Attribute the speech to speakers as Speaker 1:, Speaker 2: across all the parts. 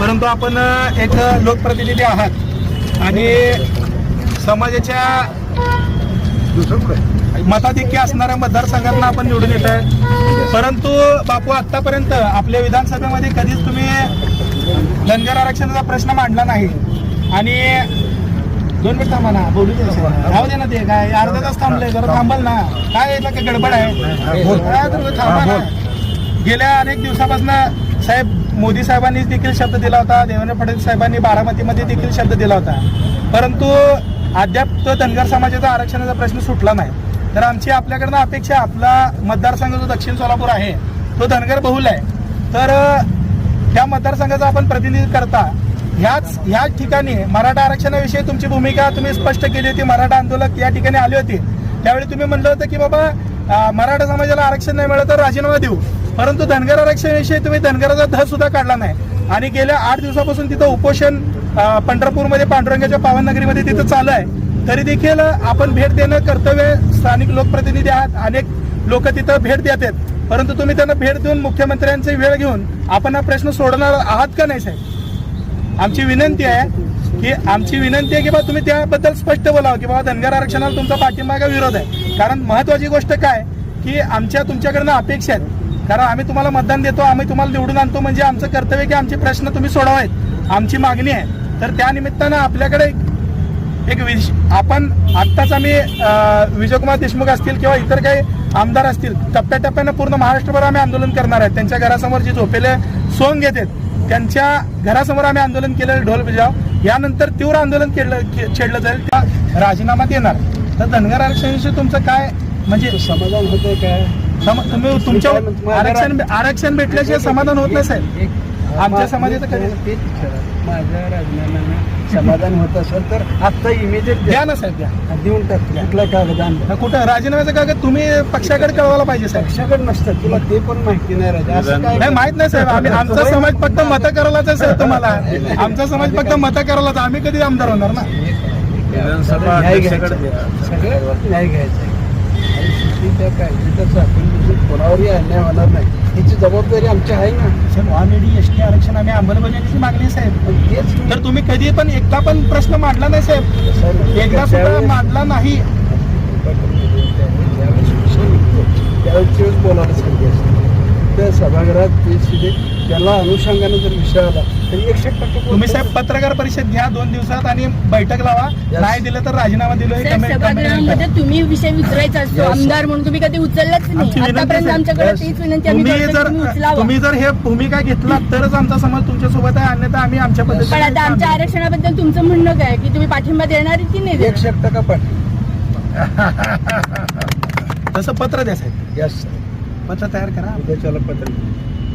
Speaker 1: परंतु आपण एक लोकप्रतिनिधी आहात आणि समाजाच्या मताधिक्य असणाऱ्या मतदारसंघातनं आपण निवडून येत आहे परंतु बापू आतापर्यंत आपल्या विधानसभेमध्ये कधीच तुम्ही धनगर आरक्षणाचा प्रश्न मांडला नाही. आणि दोन मिनिट थांबा ना बोलू राहू दे ना ते काय अर्धा तास थांबले जरा थांबल ना. काय याला काय गडबड आहे? थांबा ना. गेल्या अनेक दिवसापासून साहेब मोदी साहेबांनी देखील शब्द दिला होता देवेंद्र फडणवीस साहेबांनी बारामतीमध्ये देखील शब्द दिला होता. परंतु अद्याप तो धनगर समाजाचा आरक्षणाचा प्रश्न सुटला नाही. तर आमची आपल्याकडनं अपेक्षा आपला मतदारसंघ जो दक्षिण सोलापूर आहे तो धनगर बहुल आहे. तर त्या मतदारसंघाचा आपण प्रतिनिधी करता. ह्याच ह्याच ठिकाणी मराठा आरक्षणाविषयी तुमची भूमिका तुम्ही स्पष्ट केली होती मराठा आंदोलक या ठिकाणी आले होते. त्यावेळी तुम्ही म्हणलं होतं की बाबा मराठा समाजाला आरक्षण नाही मिळत तर राजीनामा देऊ. परंतु धनगर आरक्षणाविषयी तुम्ही धनगराचा ध सुद्धा काढला नाही. आणि गेल्या आठ दिवसापासून तिथं उपोषण पंढरपूरमध्ये पांडुरंगाच्या पावननगरीमध्ये तिथं चालू आहे. तरी देखील आपण भेट देणं कर्तव्य स्थानिक लोकप्रतिनिधी आहात. अनेक लोक तिथं भेट देतात परंतु तुम्ही त्यांना भेट देऊन मुख्यमंत्र्यांची वेळ घेऊन आपण हा प्रश्न सोडणार आहात का नाही साहेब? आमची विनंती आहे की आमची विनंती आहे की बा तुम्ही त्याबद्दल स्पष्ट बोलावं की बाबा धनगर आरक्षणाला तुमचा पाठिंबा का विरोध आहे? कारण महत्वाची गोष्ट काय की आमच्या तुमच्याकडनं अपेक्षा आहेत. कारण आम्ही तुम्हाला मतदान देतो आम्ही तुम्हाला निवडून आणतो म्हणजे आमचं कर्तव्य की आमचे प्रश्न तुम्ही सोडवायत आमची मागणी आहे. तर त्या निमित्तानं आपल्याकडे एक विश आपण आत्ताच आम्ही विजयकुमार देशमुख असतील किंवा इतर काही आमदार असतील टप्प्याटप्प्यानं पूर्ण महाराष्ट्रभर आम्ही आंदोलन करणार आहेत. त्यांच्या घरासमोर जे झोपेले सोंग घेतात त्यांच्या घरासमोर आम्ही आंदोलन केलेलं ढोल बजाव. यानंतर तीव्र आंदोलन केलं के- छेडलं जाईल. त्या राजीनामा देणार तर धनगर आरक्षणाशी तुमचं काय म्हणजे
Speaker 2: समाधान होतंय काय?
Speaker 1: सम- तुम्ही तुमच्या
Speaker 2: काय?
Speaker 1: आरक्षण आरक्षण भेटल्याशिवाय समाधान होत नाही साहेब आमच्या समाजाचं
Speaker 2: तेच विचारा. माझ्या राजीनाम्यानं समाधान होत असेल तर आता इमिजिएट
Speaker 1: द्या. ना साहेब द्या.
Speaker 2: देऊन टाक. कुठला कागद आणला?
Speaker 1: कुठं? राजीनाम्याचं कागद तुम्ही पक्षाकडे कळवायला पाहिजे साहेब.
Speaker 2: पक्षाकडे नसतं. तुला ते पण माहिती नाही राजा. असं काय
Speaker 1: नाही माहीत नाही साहेब. आम्ही आमचा समाज फक्त मत करायलाच आहे साहेब तुम्हाला. आमचा समाज फक्त मत करायलाच. आम्ही कधी आमदार होणार ना?
Speaker 3: विधानसभा
Speaker 2: न्याय घ्यायचा.
Speaker 3: अध्यक्षाकडे
Speaker 2: सगळ्यावर न्याय घ्यायचा शेवटी त्या कायद्याचा आपण दुसरं कोणावरही अन्याय होणार नाही. याची जबाबदारी आमची आहे ना.
Speaker 1: साहेब ऑलरेडी एस टी आरक्षण आम्ही अंमलबजावणीची मागणी साहेब.
Speaker 2: तेच
Speaker 1: तर तुम्ही कधी पण एकदा पण प्रश्न मांडला नाही साहेब. एकदा? सुद्धा मांडला नाही.
Speaker 2: त्यावेळेस वेळेस बोलायला असते? त्या सभागृहात ते सुद्धा त्याला अनुषंगाने जर विषय आला तरी एकशे टक्के.
Speaker 1: तुम्ही साहेब पत्रकार परिषद घ्या दोन दिवसात आणि बैठक लावा. नाही दिलं तर राजीनामा दिलं हे
Speaker 4: सभागृहामध्ये. तुम्ही विषय विचारायचा असतो. आमदार म्हणून तुम्ही कधी उचललाच नाही आतापर्यंत आमच्याकडे. तीच विनंती आम्ही
Speaker 1: जर
Speaker 4: तुम्ही
Speaker 1: जर हे भूमिका घेतला तरच आमचा समाज तुमच्यासोबत आहे अन्यथा आम्ही आमच्या
Speaker 4: पण
Speaker 1: पद्धतीने
Speaker 4: आता आमच्या आरक्षणाबद्दल तुमचं म्हणणं काय की तुम्ही पाठिंबा देणार की नाही?
Speaker 2: एकशे टक्का पाठ
Speaker 1: तसं पत्र द्या साहेब
Speaker 2: यस
Speaker 1: पत्र तयार करा.
Speaker 2: उद्याच्याला पत्र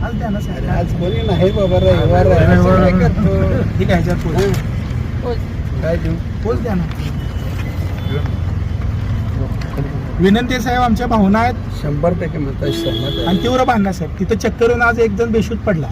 Speaker 1: आज द्या ना
Speaker 2: अरे
Speaker 1: साहेब
Speaker 2: आज कोणी नाही बाबा रविवार आहे. असं काय करतो
Speaker 1: ठीक आहे ह्याच्यात पोच.
Speaker 4: हो.
Speaker 2: काय देऊ?
Speaker 1: पोच द्या ना. विनंती आहे साहेब आमच्या भावना आहेत.
Speaker 2: शंभर सहमत आहे.
Speaker 1: आणि तीव्र भांडणं साहेब. तिथं चक्कर येऊन आज एक जण बेशूत पडला.